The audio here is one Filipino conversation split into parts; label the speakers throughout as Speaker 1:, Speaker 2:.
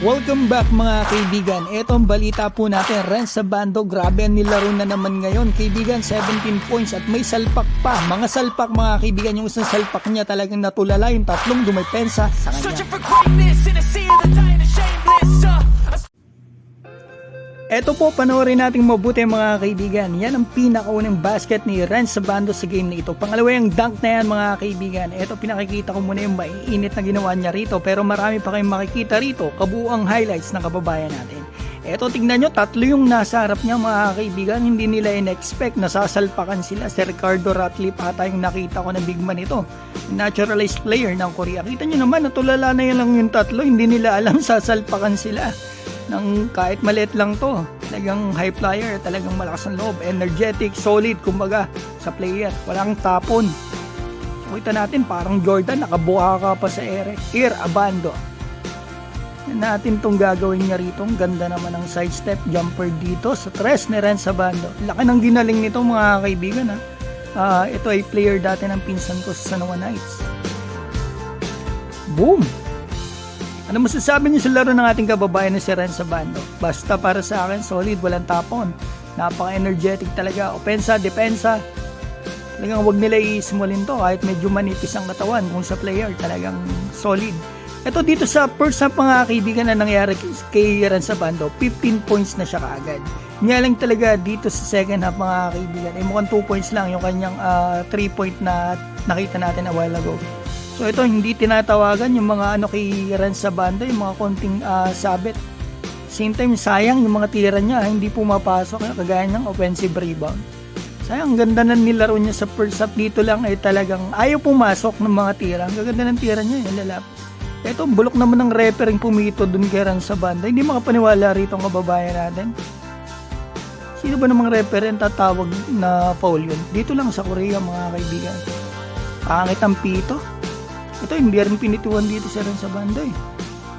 Speaker 1: Welcome back mga kaibigan. Ito ang balita po natin. Renz sa bando, grabe ang nilaro na naman ngayon. Kaibigan, 17 points at may salpak pa. Mga salpak mga kaibigan, yung isang salpak niya talagang natulala. Yung tatlong dumepensa sa kanya. Ito po, panoorin natin mabuti mga kaibigan. Yan ang pinakaunang basket ni Renz Sabando sa game na ito. Pangalawa yung dunk na yan mga kaibigan. Ito pinakikita ko muna yung maiinit na ginawa niya rito. Pero marami pa kayong makikita rito. Kabuuang highlights ng kababayan natin. Ito tignan nyo, tatlo yung nasa harap niya mga kaibigan. Hindi nila in-expect na sasalpakan sila. Si Ricardo Ratliff ata yung nakita ko na big man ito. Naturalized player ng Korea. Kita nyo naman, natulala na yun lang yung tatlo. Hindi nila alam sasalpakan sila ng kahit maliit lang to. Talagang high flyer, talagang malakas ang loob, energetic, solid, kumbaga sa player. Walang tapon. Kita natin parang Jordan, nakabuha ka pa sa ere. Ear, abando. Natin tong gagawin niya rito. Ang ganda naman ng side step jumper dito sa tres ni Ren Sabando. Laki ng ginaling nito mga kaibigan ha. Ah, ito ay player dati ng pinsan ko sa Sanoa Knights. Boom! Ano masasabi niyo sa laro ng ating kababayan na si Ren Sabando? Basta para sa akin, solid, walang tapon. Napaka-energetic talaga. Opensa, depensa. Talagang wag nila iismulin to kahit medyo manipis ang katawan kung sa player talagang solid. Ito dito sa first half mga kaibigan na nangyari kay Ren Sabando, 15 points na siya kaagad. Niya lang talaga dito sa second half mga kaibigan, eh mukhang 2 points lang yung kanyang 3 point na nakita natin a while ago. So ito hindi tinatawagan yung mga ano kay Ren Sabando, yung mga konting ah, sabit. Same time sayang yung mga tira niya hindi pumapasok kagaya ng offensive rebound. Sayang, ang ganda na nilaro niya sa first half dito lang ay talagang ayaw pumasok ng mga tira. Ang gaganda ng tira niya, yung lalap. Ito, bulok naman ng referee pumito dun kay Ran sa banda. Hindi makapaniwala rito ang kababayan natin. Sino ba namang referee ang tatawag na foul yun? Dito lang sa Korea mga kaibigan. Pangit ang pito. Ito, hindi rin pinituan dito sa Ran sa banda eh.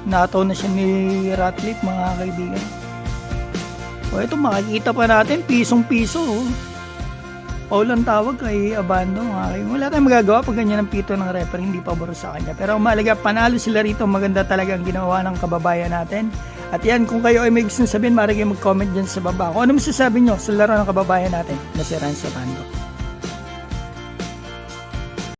Speaker 1: Nataw na siya ni Ratliff mga kaibigan. O ito, makikita pa natin, pisong-piso. Oh. Paul ang tawag kay Abando. Mga kaibigan. Wala tayong magagawa pag ganyan ang pito ng referee, hindi pabor sa kanya. Pero mahalaga, panalo sila rito. Maganda talaga ang ginawa ng kababayan natin. At yan, kung kayo ay may gusto sabihin, maaari mag-comment dyan sa baba. Kung ano masasabi nyo sa laro ng kababayan natin na si Ran Sabando.